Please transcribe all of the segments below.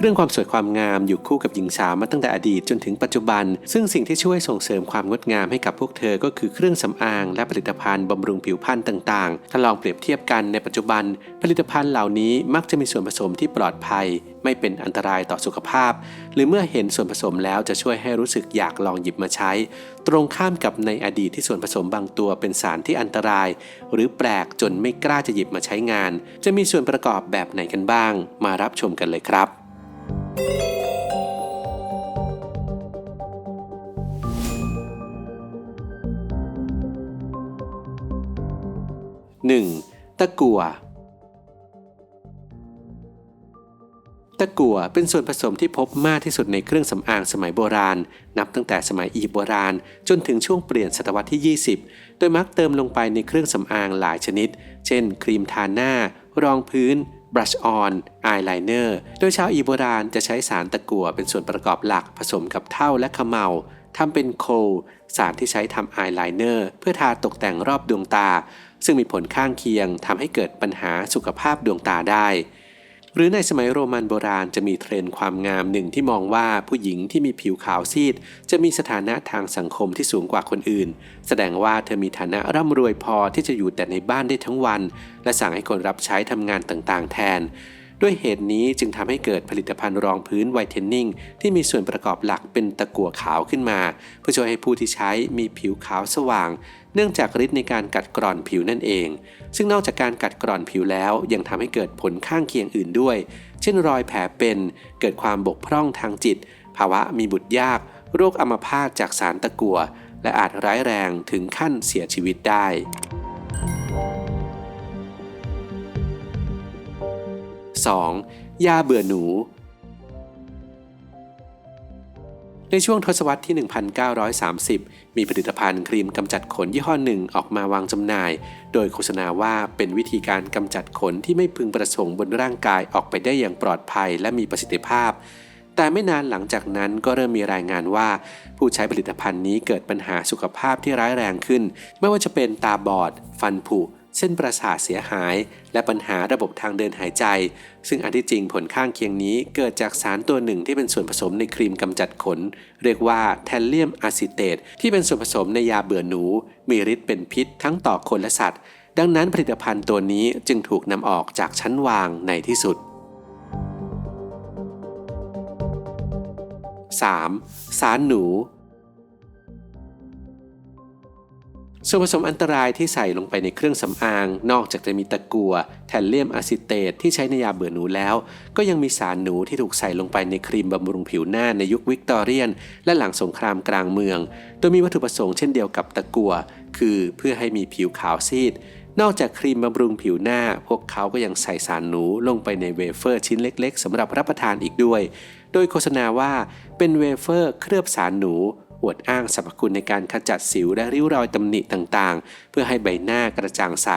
เรื่องความสวยความงามอยู่คู่กับหญิงสาวมาตั้งแต่อดีตจนถึงปัจจุบัน ซึ่งสิ่งที่ช่วยส่งเสริมความงดงามให้กับพวกเธอก็คือเครื่องสำอางและผลิตภัณฑ์บำรุงผิวพรรณต่างๆ ถ้าลองเปรียบเทียบกันในปัจจุบัน ผลิตภัณฑ์เหล่านี้มักจะมีส่วนผสมที่ปลอดภัย ไม่เป็นอันตรายต่อสุขภาพ หรือเมื่อเห็นส่วนผสมแล้วจะช่วยให้รู้สึกอยากลองหยิบมาใช้ ตรงข้ามกับในอดีตที่ส่วนผสมบางตัวเป็นสารที่อันตราย หรือแปลกจนไม่กล้าจะหยิบมาใช้งาน จะมีส่วนประกอบแบบไหนกันบ้าง มารับชมกันเลยครับ 1. ตะกัวตะกั่วเป็นส่วนผสมที่พบมากที่สุดในเครื่องสำอางสมัยโบราณ นับตั้งแต่สมัยอียิปต์โบราณ จนถึงช่วงเปลี่ยนศตวรรษที่ 20 โดยมักเติมลงไปในเครื่องสำอางหลายชนิด เช่น ครีมทาหน้า รองพื้น บรัชออนอายไลเนอร์โดยชาวอียิปต์โบราณจะใช้สารตะกั่วเป็นส่วนประกอบหลักผสมกับเท่าและขมเมาทำเป็นโคลสารที่ใช้ทำอายไลเนอร์เพื่อทาตกแต่งรอบดวงตา ซึ่งมีผลข้างเคียงทำให้เกิดปัญหาสุขภาพดวงตาได้ หรือในสมัยโรมันโบราณจะมีเทรนด์ความงามหนึ่งที่มองว่าผู้หญิงที่มีผิวขาวซีด จะมีสถานะทางสังคมที่สูงกว่าคนอื่น แสดงว่าเธอมีฐานะร่ำรวยพอที่จะอยู่แต่ในบ้านได้ทั้งวัน และสั่งให้คนรับใช้ทำงานต่างๆ แทน ด้วยเหตุนี้จึงทำให้เกิดผลิตภัณฑ์รองพื้นไวท์เทนนิ่งที่มีส่วนประกอบหลักเป็นตะกั่วขาวขึ้นมา เพื่อช่วยให้ผู้ที่ใช้มีผิวขาวสว่าง เนื่องจากฤทธิ์ในการกัดกร่อนผิวนั่นเอง ซึ่งนอกจากการกัดกร่อนผิวแล้ว ยังทำให้เกิดผลข้างเคียงอื่นด้วย เช่นรอยแผลเป็น เกิดความบกพร่องทางจิต ภาวะมีบุตรยาก โรคอัมพาตจากสารตะกั่วและอาจร้ายแรงถึงขั้นเสียชีวิตได้ 2. ยาเบื่อหนู ในช่วงทศวรรษที่ 1930 มีผลิตภัณฑ์ครีมกำจัดขนยี่ห้อหนึ่งออกมาวางจำหน่าย โดยโฆษณาว่าเป็นวิธีการกำจัดขนที่ไม่พึงประสงค์บนร่างกายออกไปได้อย่างปลอดภัยและมีประสิทธิภาพแต่ไม่นานหลังจากนั้นก็เริ่มมีรายงานว่า ผู้ใช้ผลิตภัณฑ์นี้เกิดปัญหาสุขภาพที่ร้ายแรงขึ้น ไม่ว่าจะเป็นตาบอด ฟันผุ เส้นประสาทเสียหาย และปัญหาระบบทางเดินหายใจ ซึ่งอันที่จริงผลข้างเคียงนี้เกิดจากสารตัวหนึ่งที่เป็นส่วนผสมในครีมกำจัดขน เรียกว่าแทนเลียมอะซิเตตที่เป็นส่วนผสมในยาเบื่อหนู มีฤทธิ์เป็นพิษทั้งต่อคนและสัตว์ ดังนั้นผลิตภัณฑ์ตัวนี้จึงถูกนำออกจากชั้นวางในที่สุด 3. สารหนู ส่วนผสมอันตรายที่ใส่ลงไปในเครื่องสำอาง นอกจากจะมีตะกัวแทนเลียมอะซิเตตที่ใช้ในยาเบื่อหนูแล้ว ก็ยังมีสารหนูที่ถูกใส่ลงไปในครีมบำรุงผิวหน้าในยุควิกตอเรียน และหลังสงครามกลางเมือง โดยมีวัตถุประสงค์เช่นเดียวกับตะกัว คือเพื่อให้มีผิวขาวซีด นอกจากครีมบำรุงผิวหน้า พวกเขาก็ยังใส่สารหนูลงไปในเวเฟอร์ชิ้นเล็ก ๆสำหรับรับประทานอีกด้วย โดยโฆษณาว่าเป็นเวเฟอร์เคลือบสารหนู อวดอ้างสรรพคุณในการขจัดสิวและริ้วรอยตำหนิต่างๆ เพื่อให้ใบหน้ากระจ่างใส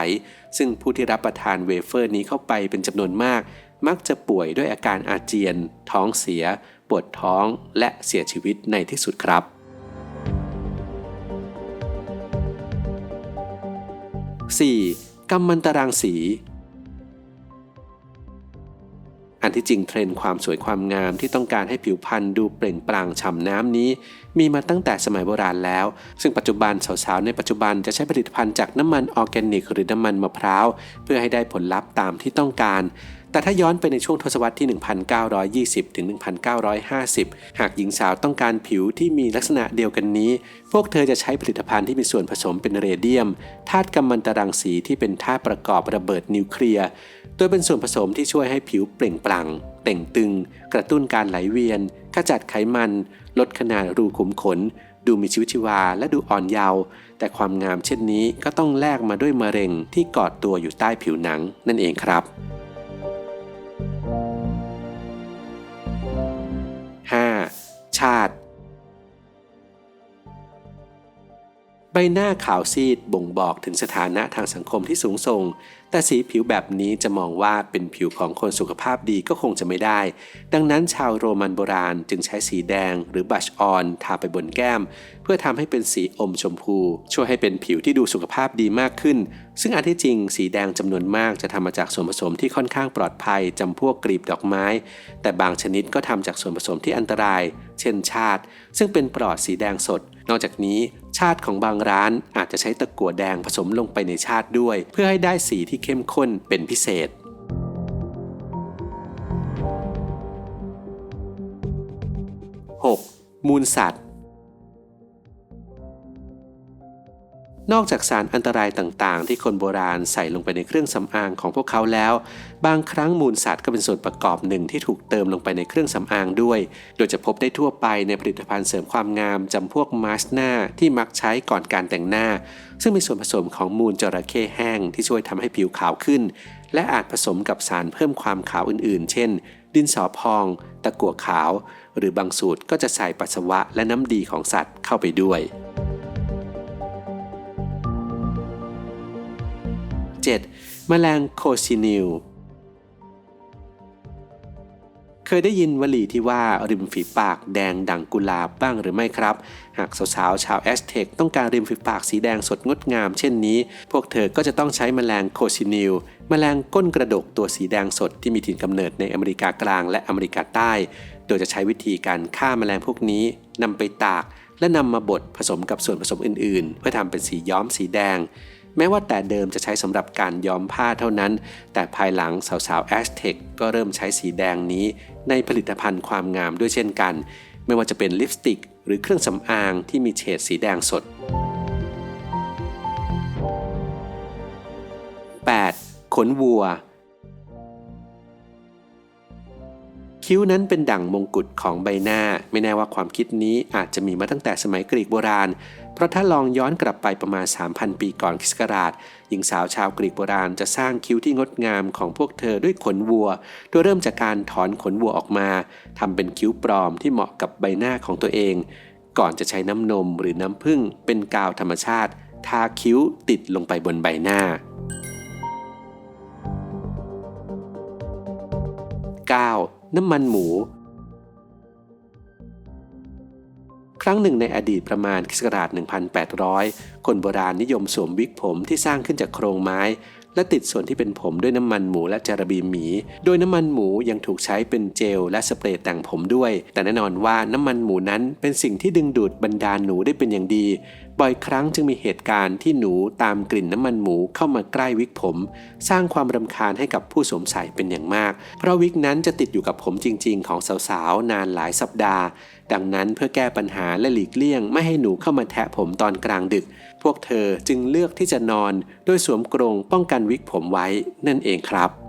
ซึ่งผู้ที่รับประทานเวเฟอร์นี้เข้าไปเป็นจำนวนมาก มักจะป่วยด้วยอาการอาเจียน ท้องเสีย ปวดท้อง และเสียชีวิตในที่สุดครับ 4. กัมมันตรังสี ที่จริงเทรนด์ความสวยความงามที่ต้องการให้ผิวพรรณดูเปล่งปลั่งฉ่ำน้ำนี้ มีมาตั้งแต่สมัยโบราณแล้ว ซึ่งปัจจุบันสาวๆในปัจจุบันจะใช้ผลิตภัณฑ์จากน้ำมันออร์แกนิก หรือน้ำมันมะพร้าว เพื่อให้ได้ผลลัพธ์ตามที่ต้องการแต่ถ้าย้อนไปในช่วงทศวรรษที่ 1920 ถึง 1950 หากหญิงสาวต้องการผิวที่มีลักษณะเดียวกันนี้ พวกเธอจะใช้ผลิตภัณฑ์ที่มีส่วนผสมเป็นเรเดียม ธาตุกัมมันตรังสีที่เป็นธาตุประกอบระเบิดนิวเคลียร์ โดยเป็นส่วนผสมที่ช่วยให้ผิวเปล่งปลั่งเต่งตึง กระตุ้นการไหลเวียน ขจัดไขมัน ลดขนาดรูขุมขน ดูมีชีวิตชีวาและดูอ่อนเยาว์แต่ความงามเช่นนี้ก็ต้องแลกมาด้วยมะเร็งที่กอดตัวอยู่ใต้ผิวหนังนั่นเองครับ บหน้าขาวซีดบ่งบอกถึงสถานะทางสังคมที่สูงส่ง แต่สีผิวแบบนี้จะมองว่าเป็นผิวของคนสุขภาพดีก็คงจะไม่ได้ ดังนั้นชาวโรมันโบราณจึงใช้สีแดงหรือบัชออนทาไปบนแก้ม เพื่อทำให้เป็นสีอมชมพู ช่วยให้เป็นผิวที่ดูสุขภาพดีมากขึ้น ซึ่งอันที่จริงสีแดงจำนวนมากจะทำมาจากส่วนผสมที่ค่อนข้างปลอดภัยจำพวกกลีบดอกไม้ แต่บางชนิดก็ทำจากส่วนผสมที่อันตราย เช่นชาติ ซึ่งเป็นปลอดสีแดงสด นอกจากนี้ชาติของบางร้านอาจจะใช้ตะกั่วแดงผสมลงไปในชาติด้วย เพื่อให้ได้สีที่เข้มข้นเป็นพิเศษ 6. มูลสัตว์ นอกจากสารอันตรายต่างๆ ที่คนโบราณใส่ลงไปในเครื่องสำอางของพวกเขาแล้ว บางครั้งมูลสัตว์ก็เป็นส่วนประกอบหนึ่งที่ถูกเติมลงไปในเครื่องสำอางด้วย โดยจะพบได้ทั่วไปในผลิตภัณฑ์เสริมความงามจำพวกมาสหน้าที่มักใช้ก่อนการแต่งหน้า ซึ่งมีส่วนผสมของมูลจระเข้แห้งที่ช่วยทำให้ผิวขาวขึ้น และอาจผสมกับสารเพิ่มความขาวอื่นๆ เช่น ดินสอพอง ตะกั่วขาว หรือบางสูตรก็จะใส่ปัสสาวะและน้ำดีของสัตว์เข้าไปด้วย 7. แมลงโคซินิล เคยได้ยินวลีที่ว่าริมฝีปากแดงดังกุลาบบ้างหรือไม่ครับ หากสาวๆชาวแอสเท็กต้องการริมฝีปากสีแดงสดงดงามเช่นนี้ พวกเธอก็จะต้องใช้แมลงโคซินิลแมลงก้นกระดกตัวสีแดงสดที่มีถิ่นกำเนิดในอเมริกากลางและอเมริกาใต้ โดยจะใช้วิธีการฆ่าแมลงพวกนี้นำไปตากและนำมาบดผสมกับส่วนผสมอื่นๆ เพื่อทำเป็นสีย้อมสีแดง แม้ว่าแต่เดิมจะใช้สำหรับการย้อมผ้าเท่านั้น แต่ภายหลังสาวๆแอสเท็กก็เริ่มใช้สีแดงนี้ ในผลิตภัณฑ์ความงามด้วยเช่นกัน ไม่ว่าจะเป็นลิปสติก หรือเครื่องสำอางที่มีเฉดสีแดงสด 8. ขนวัว คิ้วนั้นเป็นดั่งมงกุฎของใบหน้า ไม่แน่ว่าความคิดนี้อาจจะมีมาตั้งแต่สมัยกรีกโบราณ เพราะถ้าลองย้อนกลับไปประมาณ 3,000 ปีก่อนคริสต์ศักราชหญิงสาวชาวกรีกโบราณจะสร้างคิ้วที่งดงามของพวกเธอด้วยขนวัว โดยเริ่มจากการถอนขนวัวออกมาทำเป็นคิ้วปลอมที่เหมาะกับใบหน้าของตัวเอง ก่อนจะใช้น้ำนมหรือน้ำผึ้งเป็นกาวธรรมชาติทาคิ้วติดลงไปบนใบหน้า 9. น้ำมันหมู ครั้งหนึ่งในอดีตประมาณคศ1,800 คนโบราณนิยมสวมวิกผมที่สร้างขึ้นจากโครงไม้ และติดส่วนที่เป็นผมด้วยน้ำมันหมูและจารบีหมี โดยน้ำมันหมูยังถูกใช้เป็นเจลและสเปรย์แต่งผมด้วย แต่แน่นอนว่าน้ำมันหมูนั้นเป็นสิ่งที่ดึงดูดบรรดาหนูได้เป็นอย่างดี บ่อยครั้งจึงมีเหตุการณ์ที่หนูตามกลิ่นน้ำมันหมูเข้ามาใกล้วิกผม สร้างความรำคาญให้กับผู้สวมใส่เป็นอย่างมาก เพราะวิกนั้นจะติดอยู่กับผมจริง ๆ ของสาวๆนานหลายสัปดาห์ ดังนั้นเพื่อแก้ปัญหาและหลีกเลี่ยง ไม่ให้หนูเข้ามาแทะผมตอนกลางดึก พวกเธอจึงเลือกที่จะนอนโดยสวมกรงป้องกันวิกผมไว้นั่นเองครับ